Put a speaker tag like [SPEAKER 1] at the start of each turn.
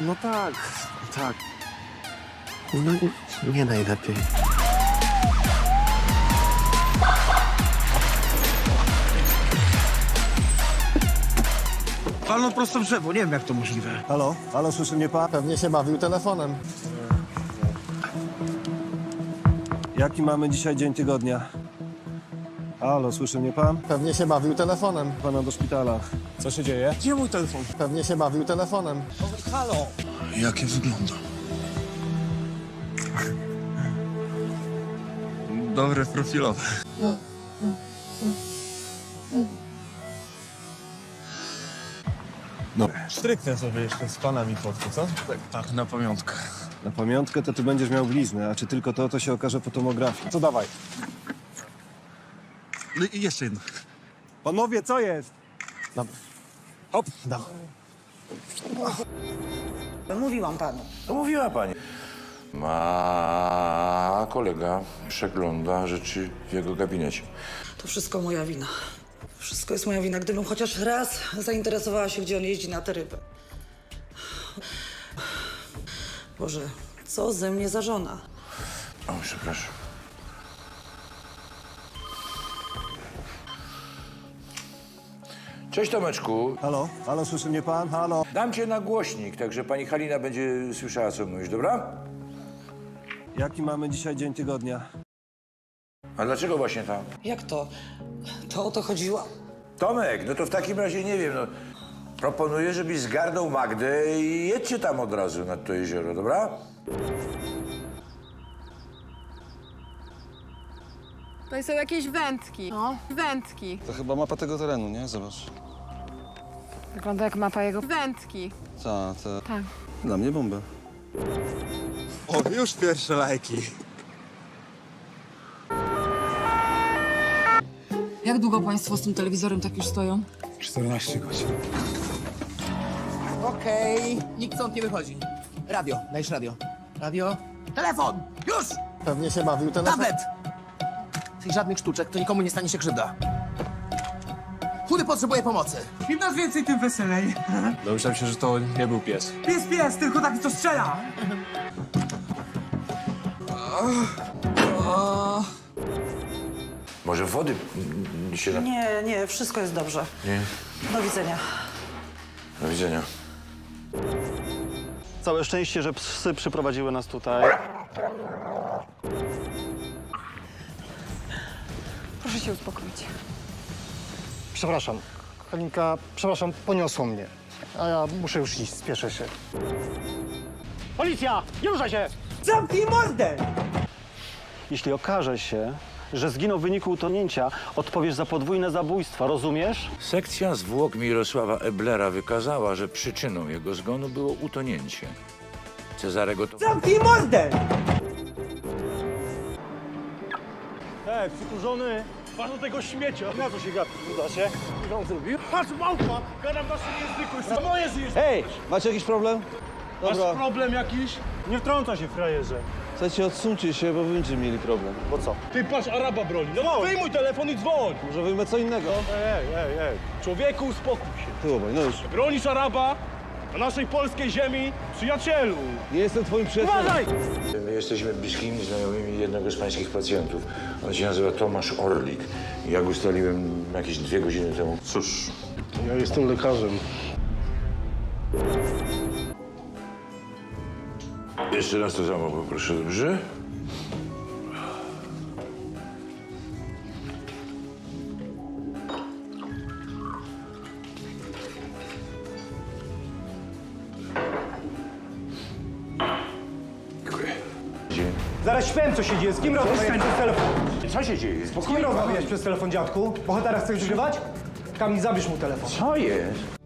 [SPEAKER 1] No tak, tak. No nie, nie najlepiej.
[SPEAKER 2] Palno prosto w drzewo, nie wiem jak to możliwe.
[SPEAKER 3] Halo? Halo, słyszy mnie pan?
[SPEAKER 1] Pewnie się bawił telefonem.
[SPEAKER 3] Jaki mamy dzisiaj dzień tygodnia? Halo, słyszy mnie pan?
[SPEAKER 1] Pewnie się bawił telefonem.
[SPEAKER 3] Pana do szpitala. Co się dzieje?
[SPEAKER 2] Gdzie mój telefon?
[SPEAKER 1] Pewnie się bawił telefonem.
[SPEAKER 2] Halo?
[SPEAKER 4] Jakie wygląda? Dobre profilowe.
[SPEAKER 3] Stryknę sobie jeszcze z panami fotkę, co?
[SPEAKER 4] Tak, na pamiątkę.
[SPEAKER 3] Na pamiątkę to ty będziesz miał bliznę, a czy tylko to, to się okaże po tomografii. Co dawaj?
[SPEAKER 4] No i jeszcze jedno.
[SPEAKER 3] Panowie, co jest?
[SPEAKER 1] Dobra.
[SPEAKER 3] Hop,
[SPEAKER 1] Dawaj.
[SPEAKER 2] Mówiłam panu.
[SPEAKER 5] To mówiła pani. Ma kolega przegląda rzeczy w jego gabinecie.
[SPEAKER 6] To wszystko moja wina. Wszystko jest moja wina. Gdybym chociaż raz zainteresowała się, gdzie on jeździ na te ryby. Boże, co ze mnie za żona?
[SPEAKER 5] O, przepraszam. Cześć Tomeczku.
[SPEAKER 3] Halo? Halo, słyszy mnie pan? Halo?
[SPEAKER 5] Dam cię na głośnik, także pani Halina będzie słyszała, co mówisz, dobra?
[SPEAKER 3] Jaki mamy dzisiaj dzień tygodnia?
[SPEAKER 5] A dlaczego właśnie tam?
[SPEAKER 6] Jak to? To o to chodziło?
[SPEAKER 5] Tomek, no to w takim razie nie wiem, no. Proponuję, żebyś zgarnął Magdę i jedźcie tam od razu nad to jezioro, dobra?
[SPEAKER 7] To są jakieś wędki. No, wędki.
[SPEAKER 8] To chyba mapa tego terenu, nie? Zobacz.
[SPEAKER 7] Wygląda jak mapa jego wędki.
[SPEAKER 8] Ta, te...
[SPEAKER 7] Tak.
[SPEAKER 8] Dla mnie bomba.
[SPEAKER 4] O, już pierwsze lajki.
[SPEAKER 9] Jak długo państwo z tym telewizorem tak już stoją?
[SPEAKER 4] 14 godzin.
[SPEAKER 2] Okej, nikt stąd nie wychodzi. Radio, dajesz radio. Radio. Telefon! Już!
[SPEAKER 1] Pewnie się bawił telefonem.
[SPEAKER 2] Tablet! Tych żadnych sztuczek, to nikomu nie stanie się krzywda. Chudy potrzebuje pomocy.
[SPEAKER 10] Im nas więcej, tym weselej.
[SPEAKER 8] Domyślam się, że to nie był pies.
[SPEAKER 10] Pies, pies, tylko taki, co strzela.
[SPEAKER 5] Może wody mm, się na...
[SPEAKER 6] Nie, nie, wszystko jest dobrze.
[SPEAKER 5] Nie.
[SPEAKER 6] Do widzenia.
[SPEAKER 5] Do widzenia.
[SPEAKER 8] Całe szczęście, że psy przyprowadziły nas tutaj.
[SPEAKER 7] Proszę się uspokoić.
[SPEAKER 11] Przepraszam, Halinka, przepraszam, poniosło mnie. A ja muszę już iść, spieszę się. Policja! Nie ruszaj się!
[SPEAKER 10] Zamknij mordę!
[SPEAKER 8] Jeśli okaże się, że zginął w wyniku utonięcia, odpowiesz za podwójne zabójstwa, rozumiesz?
[SPEAKER 5] Sekcja zwłok Mirosława Eblera wykazała, że przyczyną jego zgonu było utonięcie. Cezarego to...
[SPEAKER 10] Zamknij mordę!
[SPEAKER 11] Ej, przykurzony! Patrz do tego śmiecia! Na co się gapi, uda się? Co on zrobił? Patrz, małpa! Gadam naszym języku, co moje zjeść!
[SPEAKER 8] Hej, macie jakiś problem?
[SPEAKER 11] Masz problem jakiś? Nie wtrąca się, frajerze.
[SPEAKER 8] Słuchajcie, odsuńcie się, bo wy będziecie mieli problem.
[SPEAKER 11] Bo co? Ty patrz, Araba broni. No wyjmuj telefon i dzwoń!
[SPEAKER 8] Może wyjmę co innego?
[SPEAKER 11] Ej, ej, ej. Człowieku, uspokój się.
[SPEAKER 8] Ty obaj, no już.
[SPEAKER 11] Bronisz Araba na naszej polskiej ziemi, przyjacielu!
[SPEAKER 8] Nie jestem twoim przyjacielem.
[SPEAKER 11] Uważaj!
[SPEAKER 5] My jesteśmy bliskimi znajomymi jednego z pańskich pacjentów. On się nazywa Tomasz Orlik. Ja go ustaliłem jakieś dwie godziny temu.
[SPEAKER 8] Cóż,
[SPEAKER 11] Ja jestem lekarzem.
[SPEAKER 5] Jeszcze raz to samo poproszę, dobrze?
[SPEAKER 11] Zaraz śpię, co się dzieje. Z kim rozmawiasz przez telefon?
[SPEAKER 5] Co się dzieje?
[SPEAKER 11] Z kim
[SPEAKER 5] Spokojnie.
[SPEAKER 11] rozmawiasz przez telefon, dziadku? Bohatera chcesz wygrywać? Kamil, zabierz mu telefon.
[SPEAKER 5] Co jest?